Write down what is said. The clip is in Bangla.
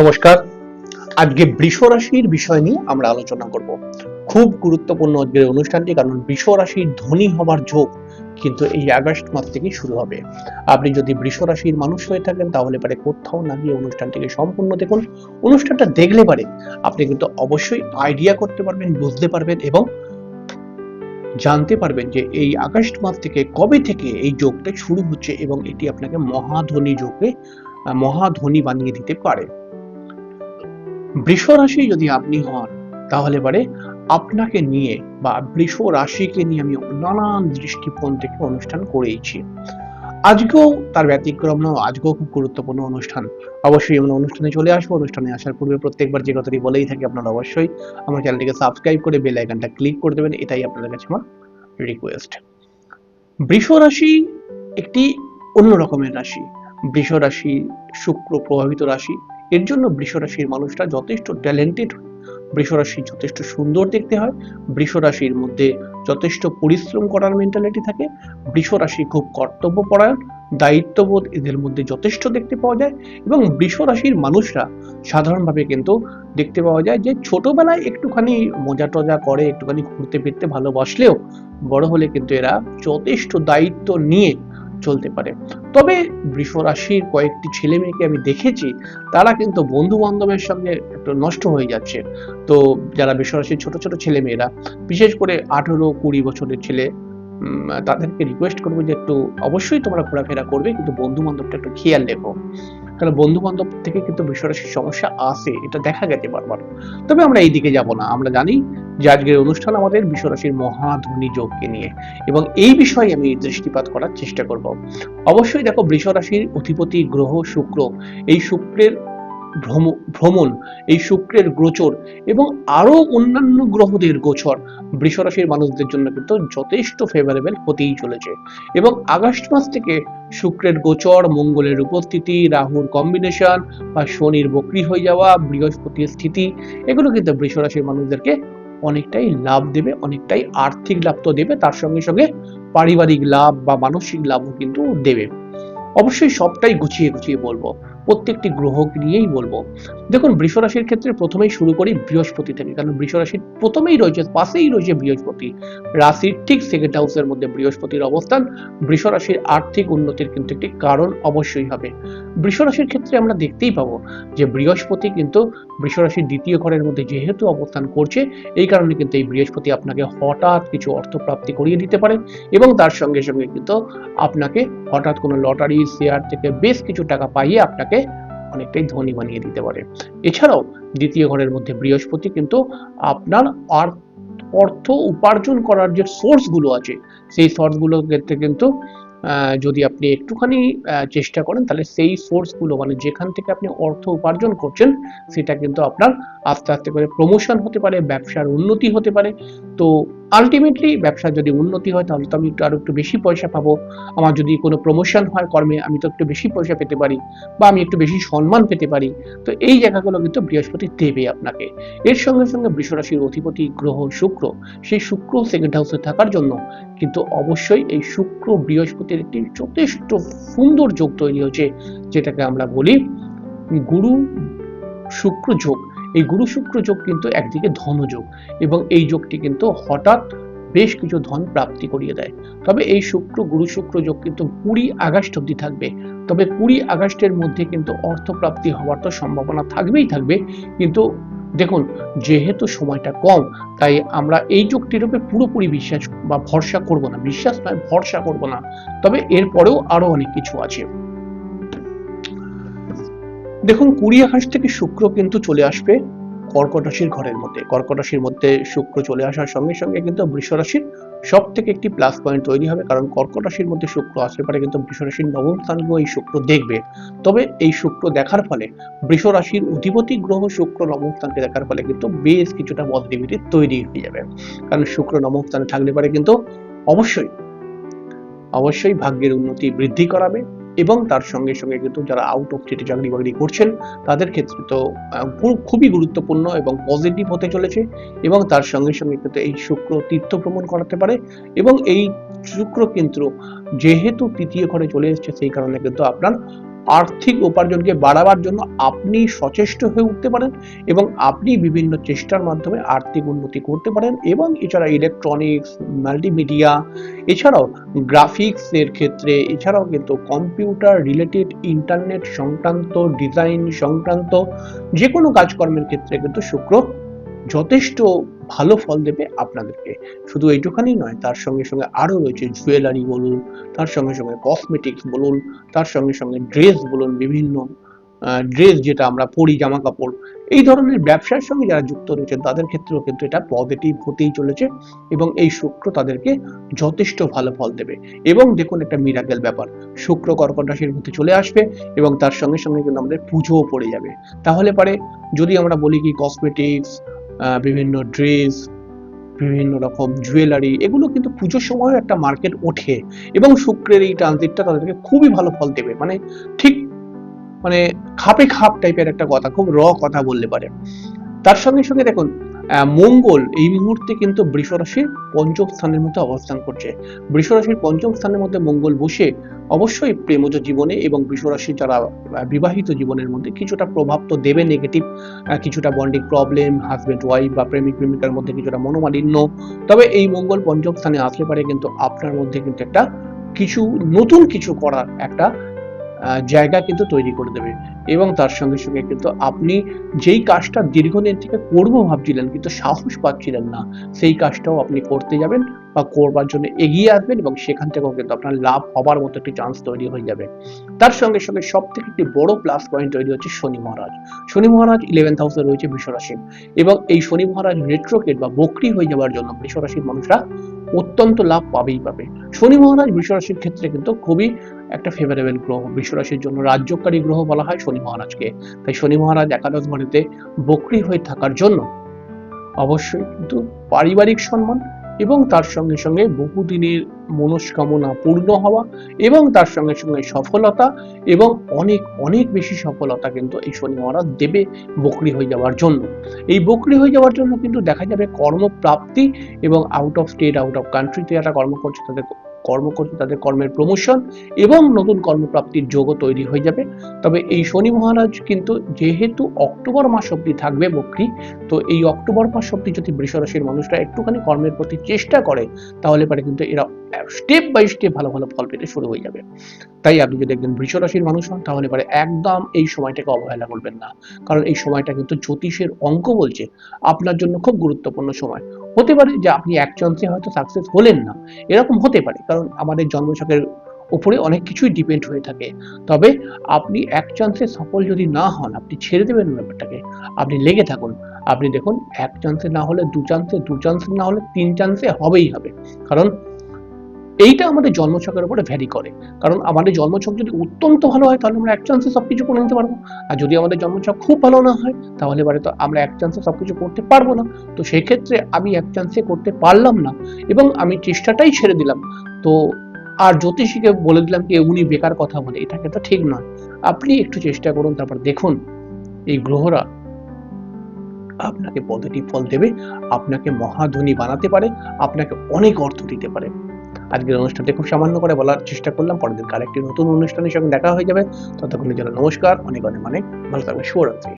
নমস্কার। আজকে বৃষ রাশির বিষয় নিয়ে আমরা আলোচনা করব। খুব গুরুত্বপূর্ণ আজকের অনুষ্ঠানটি, কারণ বৃষ রাশির ধনী হবার যোগ কিন্তু এই আগস্ট মাস থেকে শুরু হবে। আপনি যদি বৃষ রাশির মানুষ হয়ে থাকেন, তাহলে পারে কোথাও না গিয়ে অনুষ্ঠানটিকে সম্পূর্ণ দেখুন। অনুষ্ঠানটা দেখলে পারে আপনি কিন্তু অবশ্যই আইডিয়া করতে পারবেন, বুঝতে পারবেন এবং জানতে পারবেন যে এই আগস্ট মাস থেকে কবে থেকে এই যোগটা শুরু হচ্ছে এবং এটি আপনাকে মহাধনী যোগে, মহাধনী বানিয়ে দিতে পারে। বৃষ রাশি যদি আপনি হন, তাহলে পারে আপনাকে নিয়ে বা বৃষ রাশিকে নিয়ে আমি নানান দৃষ্টিকোণ থেকে অনুষ্ঠান করেইছি। আজকেও তার ব্যতিক্রম নয়, আজকেও খুব গুরুত্বপূর্ণ অনুষ্ঠান। অবশ্যই আমরা অনুষ্ঠানে চলে আসব, অনুষ্ঠানে আসার পূর্বে প্রত্যেকবার যে কথাটি বলেই থাকি আপনারা অবশ্যই আমার চ্যানেলটিকে সাবস্ক্রাইব করে বেল আইকনটা ক্লিক করে দেবেন, এটাই আপনাদের কাছে আমার রিকোয়েস্ট বৃষ রাশি একটি অন্য রকমের রাশি। বৃষ রাশি শুক্র প্রভাবিত রাশি এর জন্য বৃষ রাশির মানুষরা যথেষ্ট ট্যালেন্টেড হয়। বৃষ রাশি যথেষ্ট সুন্দর দেখতে হয়। বৃষ রাশির মধ্যে যথেষ্ট পরিশ্রম করার মেন্টালিটি থাকে। বৃষ রাশি খুব কর্তব্যপরায়ণ, দায়িত্ববোধ এদের মধ্যে যথেষ্ট দেখতে পাওয়া যায় এবং বৃষ রাশির মানুষরা সাধারণভাবে কিন্তু দেখতে পাওয়া যায় যে ছোটবেলায় একটুখানি মজা টজা করে, একটুখানি ঘুরতে ফিরতে ভালোবাসলেও বড় হলে কিন্তু এরা যথেষ্ট দায়িত্ব নিয়ে চলতে পারে। তবে বৃষ রাশির কয়েকটি ছেলে মেয়েকে আমি দেখেছি, তারা কিন্তু বন্ধু বান্ধবের সঙ্গে একটু নষ্ট হয়ে যাচ্ছে। তো যারা বৃষ রাশির ছোট ছোট ছেলে মেয়েরা, বিশেষ করে আঠেরো কুড়ি বছরের ছেলে তাদেরকে রিকোয়েস্ট করব যে একটু অবশ্যই তোমরা ঘোরাফেরা করবে, কিন্তু বন্ধু বান্ধবটা একটু খেয়াল রেখো। কারণ বন্ধু বান্ধব থেকে কিন্তু বৃষরাশির সমস্যা আসে, এটা দেখা গেছে বারবার। তবে আমরা এই দিকে যাব না, আমরা জানি যে আজকের অনুষ্ঠান আমাদের বৃষরাশির মহাধনী যোগকে নিয়ে, এবং এই বিষয়ে আমি দৃষ্টিপাত করার চেষ্টা করব। অবশ্যই দেখো, বৃষরাশির অধিপতি গ্রহ শুক্র, এই শুক্রের ভ্রমণ, এই শুক্রের গোচর এবং আরও অন্যান্য গ্রহদের গোচর বৃষরাশির মানুষদের জন্য কিন্তু যথেষ্ট ফেভারেবল হতেই চলেছে। এবং আগস্ট মাস থেকে শুক্রের গোচর, মঙ্গলের উপস্থিতি, রাহুর কম্বিনেশন বা শনির বক্রি হয়ে যাওয়া, বৃহস্পতির স্থিতি, এগুলো কিন্তু বৃষরাশির মানুষদেরকে অনেকটাই লাভ দেবে, অনেকটাই আর্থিক লাভ তো দেবে, তার সঙ্গে সঙ্গে পারিবারিক লাভ বা মানসিক লাভও কিন্তু দেবে। অবশ্যই সবটাই গুছিয়ে গুছিয়ে বলব। প্রত্যেকটি গ্রহ নিয়েই বলব। দেখুন, বৃষ রাশির ক্ষেত্রে প্রথমেই শুরু করি বৃহস্পতি থেকে, কারণ বৃষ রাশির প্রথমেই রয়েছে, পাশেই রয়েছে বৃহস্পতি। রাশির ঠিক সেকেন্ড হাউসের মধ্যে বৃহস্পতির অবস্থান, বৃষ রাশির আর্থিক উন্নতির কিন্তু একটি কারণ অবশ্যই হবে। বৃষ রাশির ক্ষেত্রে আমরা দেখতেই পাবো যে বৃহস্পতি কিন্তু বৃষ রাশির দ্বিতীয় ঘরের মধ্যে যেহেতু অবস্থান করছে, এই কারণে কিন্তু এই বৃহস্পতি আপনাকে হঠাৎ কিছু অর্থ প্রাপ্তি করিয়ে দিতে পারে এবং তার সঙ্গে সঙ্গে কিন্তু আপনাকে হঠাৎ কোনো লটারি শেয়ার থেকে বেশ কিছু টাকা পাইয়ে আপনাকে অনেকটাই ধনী বানিয়ে দিতে পারে। এছাড়াও দ্বিতীয় ঘরের মধ্যে বৃহস্পতি কিন্তু আপনার অর্থ উপার্জন করার যে সোর্সগুলো আছে, সেই সোর্সগুলোর ক্ষেত্রে কিন্তু যদি আপনি একটুখানি চেষ্টা করেন, তাহলে সেই সোর্সগুলো মানে যেখান থেকে আপনি অর্থ উপার্জন করছেন, সেটা কিন্তু আপনার আস্তে আস্তে করে প্রমোশন হতে পারে, ব্যবসার উন্নতি হতে পারে। তো আলটিমেটলি ব্যবসার যদি উন্নতি হয়, তাহলে তো আমি একটু আরও একটু বেশি পয়সা পাবো। আমার যদি কোনো প্রমোশন হয় কর্মে আমি তো একটু বেশি পয়সা পেতে পারি বা আমি একটু বেশি সম্মান পেতে পারি, তো এই জায়গাগুলো কিন্তু বৃহস্পতি দেবে আপনাকে। এর সঙ্গে সঙ্গে বৃষরাশির অধিপতি গ্রহ শুক্র, সেই শুক্র সেকেন্ড হাউসে থাকার জন্য কিন্তু অবশ্যই এই শুক্র বৃহস্পতির একটি যথেষ্ট সুন্দর যোগ তৈরি হয়েছে, যেটাকে আমরা বলি গুরু শুক্র যোগ। এই গুরু শুক্র যোগ কিন্তু একদিকে ধনযোগ এবং এই যোগটি কিন্তু হঠাৎ বেশ কিছু ধন প্রাপ্তি করিয়ে দেয়। তবে এই শুক্র, গুরু শুক্র যোগ কিন্তু কুড়ি আগস্ট অব্দি থাকবে। তবে কুড়ি আগস্টের মধ্যে কিন্তু অর্থপ্রাপ্তি হওয়ার তো সম্ভাবনা থাকবেই থাকবে। কিন্তু দেখুন, যেহেতু সময়টা কম, তাই আমরা এই যুক্তির উপরে পুরোপুরি বিশ্বাস বা ভরসা করব না। বিশ্বাস নয়, ভরসা করব না। তবে এরপরেও আরও অনেক কিছু আছে। দেখুন কুড়ি আকাশ থেকে শুক্র কিন্তু চলে আসবে কর্কট রাশির ঘরের মধ্যে। কর্কট রাশির মধ্যে শুক্র চলে আসার সঙ্গে সঙ্গে কিন্তু বৃষ রাশির সব থেকে একটি প্লাস পয়েন্ট তৈরি হবে, কারণ কর্কট রাশির মধ্যে শুক্র আসলে পারে কিন্তু বৃষ রাশির নবম স্থানকেও এই শুক্র দেখবে। তবে এই শুক্র দেখার ফলে বৃষ রাশির অধিপতি গ্রহ শুক্র নবম স্থানকে দেখার ফলে কিন্তু বেশ কিছুটা পজিটিভিটি তৈরি হয়ে যাবে। কারণ শুক্র নবম স্থানে থাকলে পারে কিন্তু অবশ্যই অবশ্যই ভাগ্যের উন্নতি বৃদ্ধি করাবে। এবং তার সঙ্গে সঙ্গে কিন্তু যারা আউট অফ স্টেটে চাকরি বাকরি করছেন, তাদের ক্ষেত্রে তো খুবই গুরুত্বপূর্ণ এবং পজিটিভ হতে চলেছে এবং তার সঙ্গে সঙ্গে কিন্তু এই শুক্র তীর্থ ভ্রমণ করাতে পারে এবং এই শুক্র কিন্তু যেহেতু তৃতীয় ঘরে চলে এসছে, সেই কারণে কিন্তু আপনার আর্থিক উপার্জনকে বাড়াবার জন্য আপনি সচেষ্ট হয়ে উঠতে পারেন এবং আপনি বিভিন্ন চেষ্টার মাধ্যমে আর্থিক উন্নতি করতে পারেন এবং এছাড়া ইলেকট্রনিক্স মাল্টিমিডিয়া এছাড়াও গ্রাফিক্স এর ক্ষেত্রে, এছাড়াও কিন্তু কম্পিউটার রিলেটেড ইন্টারনেট সংক্রান্ত ডিজাইন সংক্রান্ত যে কোনো কাজকর্মের ক্ষেত্রে কিন্তু শুক্র যথেষ্ট ভালো ফল দেবে আপনাদেরকে। শুধু এইটুখানি নয়, তার সঙ্গে সঙ্গে আরও রয়েছে জুয়েলারি বলুন, তার সঙ্গে সঙ্গে কসমেটিক্স বলুন, তার সঙ্গে সঙ্গে ড্রেস বলুন, বিভিন্ন ড্রেস যেটা আমরা পরি জামা কাপড় এই ধরনের ব্যবসার সঙ্গে যারা যুক্ত রয়েছে তাদের ক্ষেত্রেও কিন্তু এটা পজিটিভ হতেই চলেছে এবং এই শুক্র তাদেরকে যথেষ্ট ভালো ফল দেবে। এবং দেখুন একটা মিরাকেল ব্যাপার, শুক্র কর্কট রাশির মধ্যে চলে আসবে এবং তার সঙ্গে সঙ্গে কিন্তু আমাদের পুজোও পড়ে যাবে। তাহলে পারে যদি আমরা বলি কি কসমেটিক্স বিভিন্ন ড্রেস বিভিন্ন রকম জুয়েলারি এগুলো কিন্তু পুজোর সময় একটা মার্কেট ওঠে এবং শুক্রের এই ট্রানজিটটা তাদেরকে খুবই ভালো ফল দেবে। মানে ঠিক মানে খাপে খাপ টাইপের একটা কথা, খুব র কথা বললে পারে। তার সঙ্গে সঙ্গে দেখুন মঙ্গল এই মুহূর্তে কিন্তু বৃষ রাশির পঞ্চম স্থানের মধ্যে অবস্থান করছে। বৃষ রাশির পঞ্চম স্থানের মধ্যে মঙ্গল বসে অবশ্যই প্রেমজ জীবনে এবং বৃষ রাশির যারা বিবাহিত জীবনের মধ্যে কিছুটা প্রভাব তো দেবে নেগেটিভ কিছুটা বন্ডিং প্রবলেম হাজবেন্ড ওয়াইফ বা প্রেমিক, প্রেমিকার মধ্যে কিছুটা মনোমালিন্য। তবে এই মঙ্গল পঞ্চম স্থানে আসলে পারে কিন্তু আপনার মধ্যে কিন্তু একটা কিছু, নতুন কিছু করার একটা জায়গা কিন্তু তৈরি করে দেবে। এবং তার সঙ্গে সঙ্গে কিন্তু আপনি যেই কাজটা দীর্ঘদিন থেকে করব ভাবছিলেন কিন্তু সাহস পাচ্ছিলেন না, সেই কাজটাও আপনি করতে যাবেন বা করবার জন্য এগিয়ে আসবেন এবং সেখান থেকেও কিন্তু আপনার লাভ হবার মতো একটি চান্স তৈরি হয়ে যাবে। তার সঙ্গে সঙ্গে সব থেকে একটি বড় প্লাস পয়েন্ট তৈরি হচ্ছে শনি মহারাজ। শনি মহারাজ ইলেভেন্থ হাউসে রয়েছে বৃষরাশি এবং এই শনি মহারাজ রেট্রোকেট বা বকরি হয়ে যাওয়ার জন্য বৃষরাশির মানুষরা অত্যন্ত লাভ পাবেই পাবে। শনি মহারাজ বৃষরাশির ক্ষেত্রে কিন্তু খুবই একটা ফেভারেবল গ্রহ। বৃষরাশির জন্য রাজ্যকারী গ্রহ বলা হয় শনি মহারাজকে। তাই শনি মহারাজ একাদশ ঘরেতে বকরি হয়ে থাকার জন্য অবশ্যই কিন্তু পারিবারিক সম্মান এবং তার সঙ্গে সঙ্গে বহুদিনের মনস্কামনা পূর্ণ হওয়া এবং তার সঙ্গে সঙ্গে সফলতা এবং অনেক অনেক বেশি সফলতা কিন্তু এই শনি মহারাজ দেবে বকরি হয়ে যাওয়ার জন্য। এই বকরি হয়ে যাওয়ার জন্য কিন্তু দেখা যাবে কর্মপ্রাপ্তি এবং out of state out of কান্ট্রিতে যারা কর্ম করছে তাদের কর্ম করছে, তাদের কর্মের প্রমোশন এবং নতুন কর্মপ্রাপ্তির যোগও তৈরি হয়ে যাবে। তবে এই শনি মহারাজ কিন্তু যেহেতু অক্টোবর মাস অব্দি থাকবে বকরি, তো এই অক্টোবর মাস অব্দি যদি বৃষরাশির মানুষরা একটুখানি কর্মের প্রতি চেষ্টা করে, তাহলে পারে কিন্তু এরা স্টেপ বাই স্টেপ ভালো ভালো ফল পেতে শুরু হয়ে যাবে। তাই আপনি যদি একজন বৃষরাশির মানুষ হন, তাহলে পারে একদম এই সময়টাকে অবহেলা করবেন না। কারণ এই সময়টা কিন্তু জ্যোতিষের অঙ্ক বলছে, আপনার জন্য খুব গুরুত্বপূর্ণ সময়। হতে পারে যে আপনি এক চান্সে হয়তো সাকসেস হলেন না। এরকম হতে পারে, কারণ আমাদের জন্মছকের উপরে অনেক কিছুই ডিপেন্ড হয়ে থাকে। তবে আপনি এক চান্সে সফল যদি না হন, আপনি ছেড়ে দেবেন ব্যাপারটাকে। আপনি লেগে থাকুন। আপনি দেখুন এক চান্সে না হলে দু চান্সে দু চান্সে না হলে তিন চান্সে হবেই হবে। কারণ এইটা আমাদের জন্মছকের উপরে ভ্যারি করে। কারণ আমাদের জন্মছক যদি অত্যন্ত ভালো হয়, তাহলে আমরা এক চান্সে সবকিছু করে নিতে পারব। আর যদি আমাদের জন্মছক খুব ভালো না হয়, তাহলে এবারে তো আমরা এক চান্সে সবকিছু করতে পারব না। তো সেক্ষেত্রে আমি এক চান্সে করতে পারলাম না এবং আমি চেষ্টাটাই ছেড়ে দিলাম। তো আর জ্যোতিষীকে বলে দিলাম কি, উনি বেকার কথা বলে। এটা কিন্তু ঠিক নয়। আপনি একটু চেষ্টা করুন, তারপর দেখুন, এই গ্রহরা আপনাকে পজিটিভ ফল দেবে, আপনাকে মহাধনী বানাতে পারে, আপনাকে অনেক অর্থ দিতে পারে। আজকের অনুষ্ঠানটি খুব সামান্য করে বলার চেষ্টা করলাম। পরের দিন আরেকটি নতুন অনুষ্ঠানের সঙ্গে দেখা হয়ে যাবে। ততক্ষণের জন্য নমস্কার। অনেক অনেক অনেক ভালো থাকবে শুভরাত্রি।